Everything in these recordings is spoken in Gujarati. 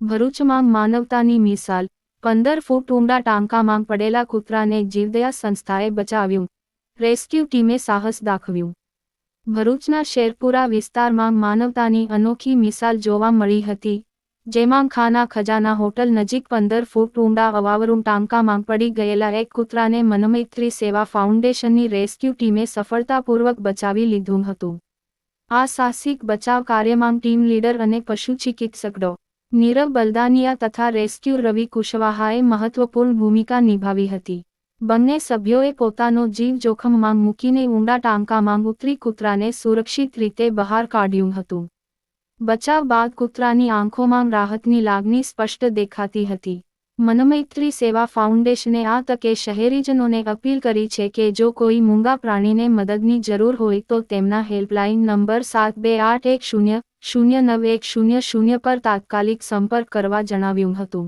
ભરૂચમાં માનવતાની મિસાલ. પંદર ફૂટ ઊંડા ટાંકામાં પડેલા કૂતરાને જીવદયા સંસ્થાએ બચાવ્યું. રેસ્ક્યુ ટીમે સાહસ દાખવ્યું. ભરૂચના શેરપુરા વિસ્તારમાં માનવતાની અનોખી મિસાલ જોવા મળી હતી, જેમાં ખાના ખજાના હોટલ નજીક પંદર ફૂટ ઊંડા અવાવરૂમ ટાંકામાં પડી ગયેલા એક કૂતરાને મનમૈત્રી સેવા ફાઉન્ડેશનની રેસ્ક્યુ ટીમે સફળતાપૂર્વક બચાવી લીધું હતું. આ સાહસિક બચાવ કાર્યમાં ટીમ લીડર અને પશુ ચિકિત્સક ડો. નીરવ બલદાનિયા તથા રેસ્ક્યુ રવિ કુશવાહાએ મહત્વપૂર્ણ ભૂમિકા નિભાવી હતી. બંને સભ્યોએ પોતાનો જીવ જોખમમાં મૂકીને ઊંડા ટાંકામાં ઉતરી કૂતરાને સુરક્ષિત રીતે બહાર કાઢ્યું હતું. બચાવ બાદ કૂતરાની આંખોમાં રાહતની લાગણી સ્પષ્ટ દેખાતી હતી. મનમૈત્રી સેવા ફાઉન્ડેશને આ તકે શહેરીજનોને અપીલ કરી છે કે જો કોઈ મૂંગા પ્રાણીને મદદની જરૂર હોય તો તેમના હેલ્પલાઇન નંબર સાત બે આઠ એક શૂન્ય શૂન્ય નવ એક શૂન્ય શૂન્ય પર તાત્કાલિક સંપર્ક કરવા જણાવ્યું હતું.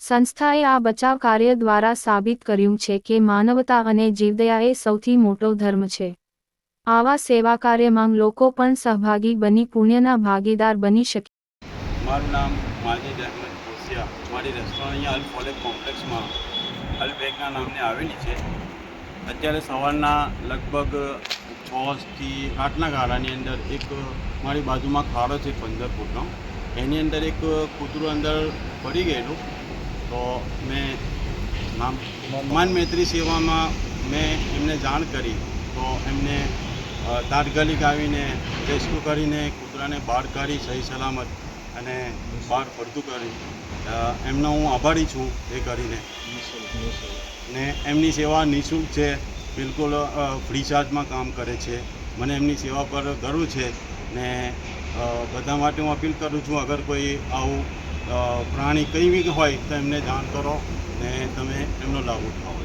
સંસ્થાએ આ બચાવ કાર્ય દ્વારા સાબિત કર્યું છે કે માનવતા અને જીવદયા એ સૌથી મોટો ધર્મ છે. આવા સેવા કાર્યમાં લોકો પણ સહભાગી બની પુણ્યના ભાગીદાર બની શકે. મારું નામ માજીદ અહેમદ મારી રેસ્ટોરન્ટ અહીંયા અલ કોલેજ કોમ્પ્લેક્સમાં અલ બેગના નામને આવેલી છે. અત્યારે સવારના લગભગ છથી આઠના ગાળાની અંદર એક મારી બાજુમાં ખાડો છે પંદર ફૂટનો એની અંદર એક કૂતરું અંદર પડી ગયેલું. તો મેં નામ માન મૈત્રી સેવામાં મેં એમને જાણ કરી. તો એમને તાત્કાલિક આવીને રેસ્ક્યુ કરીને કૂતરાને બહાર કાઢી સહી સલામત અને બહાર પડતું કરી એમનો હું આભારી છું એ કરીને. ને એમની સેવા નિઃશુલ્ક છે, બિલકુલ ફ્રી ચાર્જમાં કામ કરે છે. મને એમની સેવા પર ગર્વ છે ને બધા માટે હું અપીલ કરું છું, અગર કોઈ આવું પ્રાણી કંઈ બી હોય તો એમને જાણ કરો ને તમે એમનો લાભ ઉઠાવો.